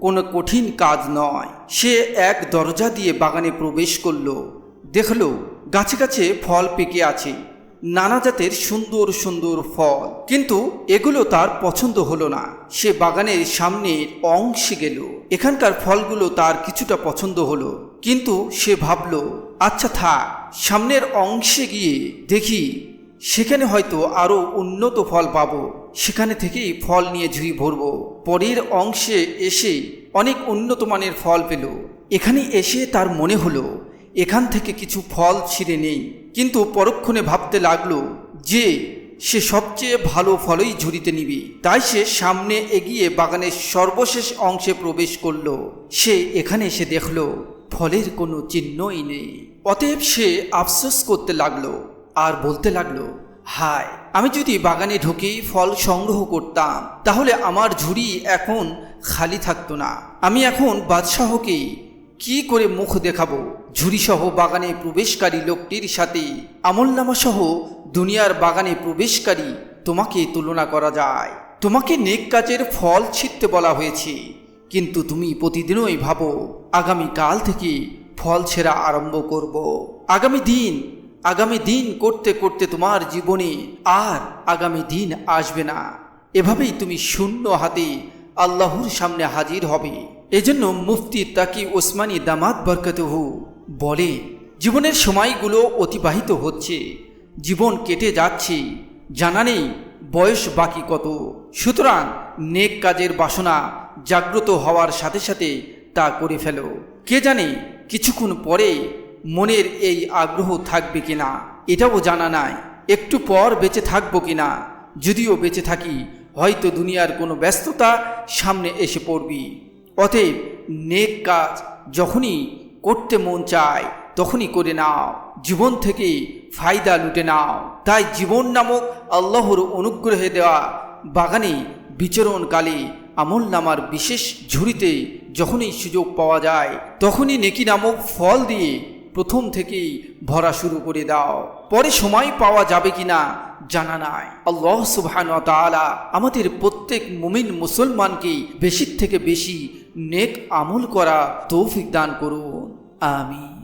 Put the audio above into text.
কোনো কঠিন কাজ নয়। সে এক দরজা দিয়ে বাগানে প্রবেশ করল। দেখল গাছে গাছে ফল পেকে আছে। নানা জাতের সুন্দর সুন্দর ফল। কিন্তু এগুলো তার পছন্দ হলো না। সে বাগানের সামনের অংশে গেল। এখানকার ফলগুলো তার কিছুটা পছন্দ হলো। কিন্তু সে ভাবলো আচ্ছা থাক, সামনের অংশে গিয়ে দেখি, সেখানে হয়তো আরও উন্নত ফল পাবো। সেখানে থেকেই ফল নিয়ে ঝুড়ি ভরবো। পরের অংশে এসে অনেক উন্নত মানের ফল পেল। এখানে এসে তার মনে হলো, এখান থেকে কিছু ফল ছিঁড়ে নেই। কিন্তু পরক্ষণে ভাবতে লাগল যে, সে সবচেয়ে ভালো ফলই ঝুড়িতে নিবে। তাই সে সামনে এগিয়ে বাগানের সর্বশেষ অংশে প্রবেশ করল। সে এখানে এসে দেখল, ফলের কোনো চিহ্নই নেই। অতএব সে আফসোস করতে লাগল আর বলতে লাগল হায়, আমি যদি বাগানে ঢুকেই ফল সংগ্রহ করতাম, তাহলে আমার ঝুড়ি এখন খালি থাকতো না। আমি এখন বাদশাহকে কি করে মুখ দেখাবো? ঝুড়িসহ বাগানে প্রবেশকারী লোকটির সাথে আমলনামা সহ দুনিয়ার বাগানে প্রবেশকারী তোমাকে তুলনা করা যায়। তোমাকে নেক কাজের ফল ছিঁড়তে বলা হয়েছে। কিন্তু তুমি প্রতিদিনই ভাবো আগামী কাল থেকে ফল ছেঁড়া আরম্ভ করব। আগামী দিন আগামী দিন করতে করতে তোমার জীবনে আর আগামী দিন আসবে না। এভাবেই তুমি শূন্য হাতে আল্লাহর সামনে হাজির হবে। এজন্য মুফতি তাকি ওসমানী দামাত বরকতহু বলে, জীবনের সময়গুলো অতিবাহিত হচ্ছে, জীবন কেটে যাচ্ছে, জানা নেই বয়স বাকি কত। সুতরাং নেক কাজের বাসনা জাগ্রত হওয়ার সাথে সাথে তা করে ফেলো। কে জানে কিছুক্ষণ পরে মনের এই আগ্রহ থাকবে কিনা, এটাও জানা নাই। একটু পর বেঁচে থাকব কিনা, যদিও বেঁচে থাকি, হয়তো দুনিয়ার কোনো ব্যস্ততা সামনে এসে পড়বি। অতএব নেক কাজ যখনই করতে মন চায়, তখনই করে নাও। জীবন থেকে ফায়দা লুটে নাও। তাই জীবন নামক আল্লাহর অনুগ্রহে দেওয়া বাগানে বিচরণকালে আমল নামার বিশেষ ঝুড়িতে যখনই সুযোগ পাওয়া যায়, তখনই নেকি নামক ফল দিয়ে প্রথম থেকেই ভরা শুরু করে দাও। পরে সময় পাওয়া যাবে কিনা জানা নাই। আল্লাহ সুবহান তালা আমাদের প্রত্যেক মুমিন মুসলমানকে বেশির থেকে বেশি নেক আমল করা তৌফিক দান করুন। আমিন।